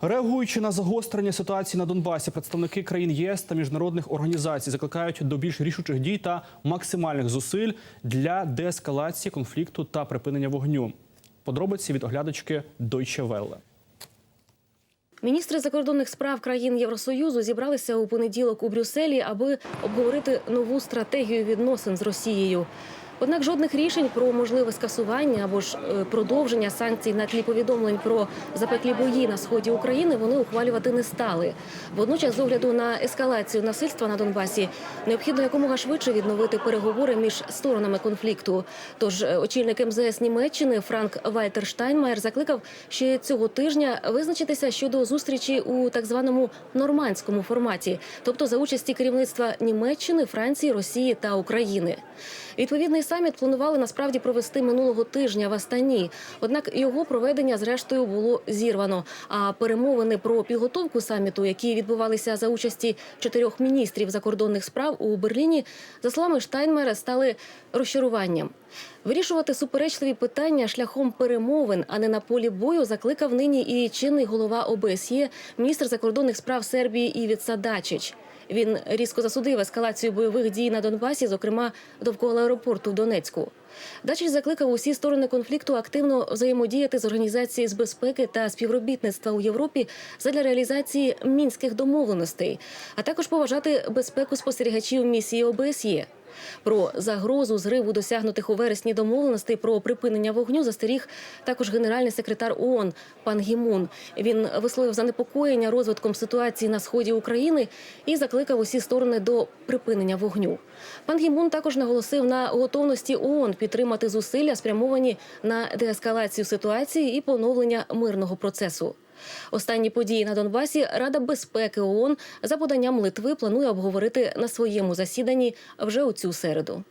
Реагуючи на загострення ситуації на Донбасі, представники країн ЄС та міжнародних організацій закликають до більш рішучих дій та максимальних зусиль для деескалації конфлікту та припинення вогню. Подробиці від оглядачки Deutsche Welle. Міністри закордонних справ країн Євросоюзу зібралися у понеділок у Брюсселі, аби обговорити нову стратегію відносин з Росією. Однак жодних рішень про можливе скасування або ж е, продовження санкцій на тлі повідомлень про запеклі бої на сході України вони ухвалювати не стали. Водночас, з огляду на ескалацію насильства на Донбасі, необхідно якомога швидше відновити переговори між сторонами конфлікту. Тож е, очільник МЗС Німеччини Франк Вальтер Штайнмаєр закликав ще цього тижня визначитися щодо зустрічі у так званому нормандському форматі, тобто за участі керівництва Німеччини, Франції, Росії та України. Відповідний саміт планували насправді провести минулого тижня в Астані. Однак його проведення зрештою було зірвано. А перемовини про підготовку саміту, які відбувалися за участі чотирьох міністрів закордонних справ у Берліні, за словами Штайнмера, стали розчаруванням. Вирішувати суперечливі питання шляхом перемовин, а не на полі бою, закликав нині і чинний голова ОБСЄ, міністр закордонних справ Сербії Івіт Садачич. Він різко засудив ескалацію бойових дій на Донбасі, зокрема довкола аеропорту в Донецьку. Дачич закликав усі сторони конфлікту активно взаємодіяти з організацією з безпеки та співробітництва у Європі задля реалізації мінських домовленостей, а також поважати безпеку спостерігачів місії ОБСЄ. Про загрозу зриву досягнутих у вересні домовленостей про припинення вогню застеріг також генеральний секретар ООН пан Гімун. Він висловив занепокоєння розвитком ситуації на сході України і закликав усі сторони до припинення вогню. Пан Гімун також наголосив на готовності ООН підтримати зусилля, спрямовані на деескалацію ситуації і поновлення мирного процесу. Останні події на Донбасі Рада безпеки ООН за поданням Литви планує обговорити на своєму засіданні вже у цю середу.